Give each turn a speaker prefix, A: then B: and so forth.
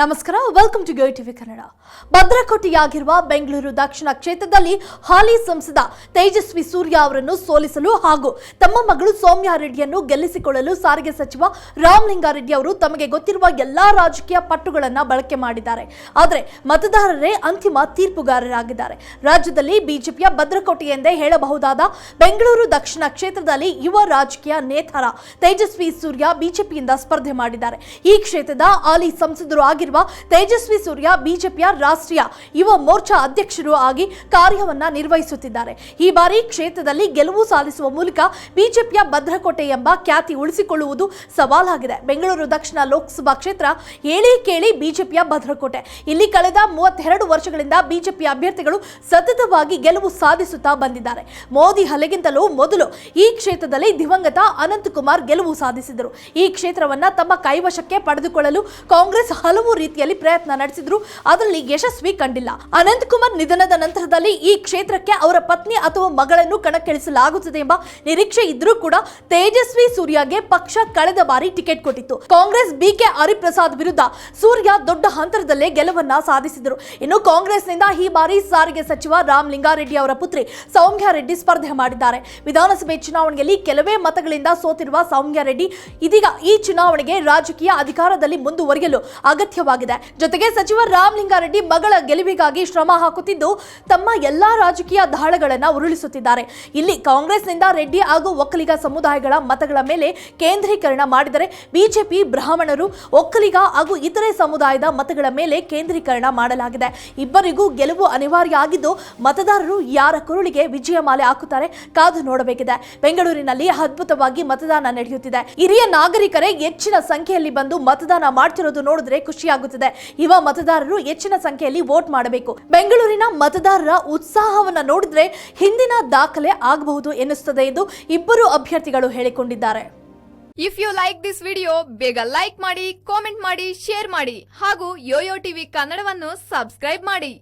A: ನಮಸ್ಕಾರ welcome to go TV Kannada ಭದ್ರಕೋಟೆಯಾಗಿರುವ Bengaluru ದಕ್ಷಿಣ ಕ್ಷೇತ್ರದಲ್ಲಿ ಹಾಲಿ ಸಂಸದ ತೇಜಸ್ವಿ ಸೂರ್ಯ ಅವರನ್ನು ಸೋಲಿಸಲು ಹಾಗೂ ತಮ್ಮ ಮಗಳು ಸೌಮ್ಯಾ ರೆಡ್ಡಿಯನ್ನು ಗೆಲ್ಲಿಸಿಕೊಳ್ಳಲು ಸಾರಿಗೆ ಸಚಿವ ರಾಮಲಿಂಗಾರೆಡ್ಡಿ ಅವರು ತಮಗೆ ಗೊತ್ತಿರುವ ಎಲ್ಲಾ ರಾಜಕೀಯ ಪಟ್ಟುಗಳನ್ನು ಬಳಕೆ ಮಾಡಿದ್ದಾರೆ. ಆದರೆ ಮತದಾರರೇ ಅಂತಿಮ ತೀರ್ಪುಗಾರರಾಗಿದ್ದಾರೆ. ರಾಜ್ಯದಲ್ಲಿ ಬಿಜೆಪಿಯ ಭದ್ರಕೋಟೆ ಎಂದೇ ಹೇಳಬಹುದಾದ ಬೆಂಗಳೂರು ದಕ್ಷಿಣ ಕ್ಷೇತ್ರದಲ್ಲಿ ಯುವ ರಾಜಕೀಯ ನೇತಾರ ತೇಜಸ್ವಿ ಸೂರ್ಯ ಬಿಜೆಪಿಯಿಂದ ಸ್ಪರ್ಧೆ ಮಾಡಿದ್ದಾರೆ. ಈ ಕ್ಷೇತ್ರದ ಹಾಲಿ ಸಂಸದರು ತೇಜಸ್ವಿ ಸೂರ್ಯ ಬಿಜೆಪಿಯ ರಾಷ್ಟ್ರೀಯ ಯುವ ಮೋರ್ಚಾ ಅಧ್ಯಕ್ಷರು ಆಗಿ ಕಾರ್ಯವನ್ನ ನಿರ್ವಹಿಸುತ್ತಿದ್ದಾರೆ. ಈ ಬಾರಿ ಕ್ಷೇತ್ರದಲ್ಲಿ ಗೆಲುವು ಸಾಧಿಸುವ ಮೂಲಕ ಬಿಜೆಪಿಯ ಭದ್ರಕೋಟೆ ಎಂಬ ಖ್ಯಾತಿ ಉಳಿಸಿಕೊಳ್ಳುವುದು ಸವಾಲಾಗಿದೆ. ಬೆಂಗಳೂರು ದಕ್ಷಿಣ ಲೋಕಸಭಾ ಕ್ಷೇತ್ರ ಹೇಳಿ ಕೇಳಿ ಬಿಜೆಪಿಯ ಭದ್ರಕೋಟೆ. ಇಲ್ಲಿ ಕಳೆದ ಮೂವತ್ತೆರಡು ವರ್ಷಗಳಿಂದ ಬಿಜೆಪಿ ಅಭ್ಯರ್ಥಿಗಳು ಸತತವಾಗಿ ಗೆಲುವು ಸಾಧಿಸುತ್ತಾ ಬಂದಿದ್ದಾರೆ. ಮೋದಿ ಹಲೆಗಿಂತಲೂ ಮೊದಲು ಈ ಕ್ಷೇತ್ರದಲ್ಲಿ ದಿವಂಗತ ಅನಂತಕುಮಾರ್ ಗೆಲುವು ಸಾಧಿಸಿದರು. ಈ ಕ್ಷೇತ್ರವನ್ನ ತಮ್ಮ ಕೈವಶಕ್ಕೆ ಪಡೆದುಕೊಳ್ಳಲು ಕಾಂಗ್ರೆಸ್ ಹಲವು ರೀತಿಯಲ್ಲಿ ಪ್ರಯತ್ನ ನಡೆಸಿದ್ರು. ಅದರಲ್ಲಿ ಯಶಸ್ವಿ ಕಂಡಿಲ್ಲ. ಅನಂತಕುಮಾರ್ ನಿಧನದ ನಂತರದಲ್ಲಿ ಈ ಕ್ಷೇತ್ರಕ್ಕೆ ಅವರ ಪತ್ನಿ ಅಥವಾ ಮಗಳನ್ನು ಕಣಕ್ಕಿಳಿಸಲಾಗುತ್ತದೆ ಎಂಬ ನಿರೀಕ್ಷೆ ಇದ್ರೂ ಕೂಡ ತೇಜಸ್ವಿ ಸೂರ್ಯಗೆ ಪಕ್ಷ ಕಳೆದ ಬಾರಿ ಟಿಕೆಟ್ ಕೊಟ್ಟಿತ್ತು. ಕಾಂಗ್ರೆಸ್ ಬಿಕೆ ಹರಿಪ್ರಸಾದ್ ವಿರುದ್ಧ ಸೂರ್ಯ ದೊಡ್ಡ ಹಂತರದಲ್ಲೇ ಗೆಲುವನ್ನ ಸಾಧಿಸಿದರು. ಇನ್ನು ಕಾಂಗ್ರೆಸ್ನಿಂದ ಈ ಬಾರಿ ಸಾರಿಗೆ ಸಚಿವ ರಾಮ್ ಲಿಂಗಾರೆಡ್ಡಿ ಅವರ ಪುತ್ರಿ ಸೌಮ್ಯ ರೆಡ್ಡಿ ಸ್ಪರ್ಧೆ ಮಾಡಿದ್ದಾರೆ. ವಿಧಾನಸಭೆ ಚುನಾವಣೆಯಲ್ಲಿ ಕೆಲವೇ ಮತಗಳಿಂದ ಸೋತಿರುವ ಸೌಮ್ಯ ರೆಡ್ಡಿ ಇದೀಗ ಈ ಚುನಾವಣೆಗೆ ರಾಜಕೀಯ ಅಧಿಕಾರದಲ್ಲಿ ಮುಂದುವರಿಯಲು ಅಗತ್ಯವಾಗಿದೆ ಜೊತೆಗೆ ಸಚಿವ ರಾಮಲಿಂಗಾರೆಡ್ಡಿ ಮಗಳ ಗೆಲುವಿಗಾಗಿ ಶ್ರಮ ಹಾಕುತ್ತಿದ್ದು, ತಮ್ಮ ಎಲ್ಲಾ ರಾಜಕೀಯ ದಾಳಗಳನ್ನ ಉರುಳಿಸುತ್ತಿದ್ದಾರೆ. ಇಲ್ಲಿ ಕಾಂಗ್ರೆಸ್ನಿಂದ ರೆಡ್ಡಿ ಹಾಗೂ ಒಕ್ಕಲಿಗ ಸಮುದಾಯಗಳ ಮತಗಳ ಮೇಲೆ ಕೇಂದ್ರೀಕರಣ ಮಾಡಿದರೆ ಬಿಜೆಪಿ, ಬ್ರಾಹ್ಮಣರು, ಒಕ್ಕಲಿಗ ಹಾಗೂ ಇತರೆ ಸಮುದಾಯದ ಮತಗಳ ಮೇಲೆ ಕೇಂದ್ರೀಕರಣ ಮಾಡಲಾಗಿದೆ. ಇಬ್ಬರಿಗೂ ಗೆಲುವು ಅನಿವಾರ್ಯ ಆಗಿದ್ದು, ಮತದಾರರು ಯಾರ ಕುರುಳಿಗೆ ವಿಜಯ ಮಾಲೆ ಹಾಕುತ್ತಾರೆ ಕಾದು ನೋಡಬೇಕಿದೆ. ಬೆಂಗಳೂರಿನಲ್ಲಿ ಅದ್ಭುತವಾಗಿ ಮತದಾನ ನಡೆಯುತ್ತಿದೆ. ಹಿರಿಯ ನಾಗರಿಕರೇ ಹೆಚ್ಚಿನ ಸಂಖ್ಯೆಯಲ್ಲಿ ಬಂದು ಮತದಾನ ಮಾಡ್ತಿರೋದು ನೋಡಿದ್ರೆ ಖುಷಿಯಾಗುತ್ತಿದೆ ಯುವ ಮತದಾರರು ಹೆಚ್ಚಿನ ಸಂಖ್ಯೆಯಲ್ಲಿ ವೋಟ್ ಮಾಡಬೇಕು. ಬೆಂಗಳೂರಿನ ಮತದಾರರ ಉತ್ಸಾಹವನ್ನು ನೋಡಿದ್ರೆ ಹಿಂದಿನ ದಾಖಲೆ ಆಗಬಹುದು ಎನ್ನಿಸುತ್ತದೆ ಎಂದು ಇಬ್ಬರು ಅಭ್ಯರ್ಥಿಗಳು ಹೇಳಿಕೊಂಡಿದ್ದಾರೆ.
B: If you like this video ಬೇಗ ಲೈಕ್ ಮಾಡಿ ಕಾಮೆಂಟ್ ಮಾಡಿ ಶೇರ್ ಮಾಡಿ ಹಾಗೂ ಯೋಯೋ ಟಿವಿ ಕನ್ನಡವನ್ನು ಸಬ್ಸ್ಕ್ರೈಬ್ ಮಾಡಿ.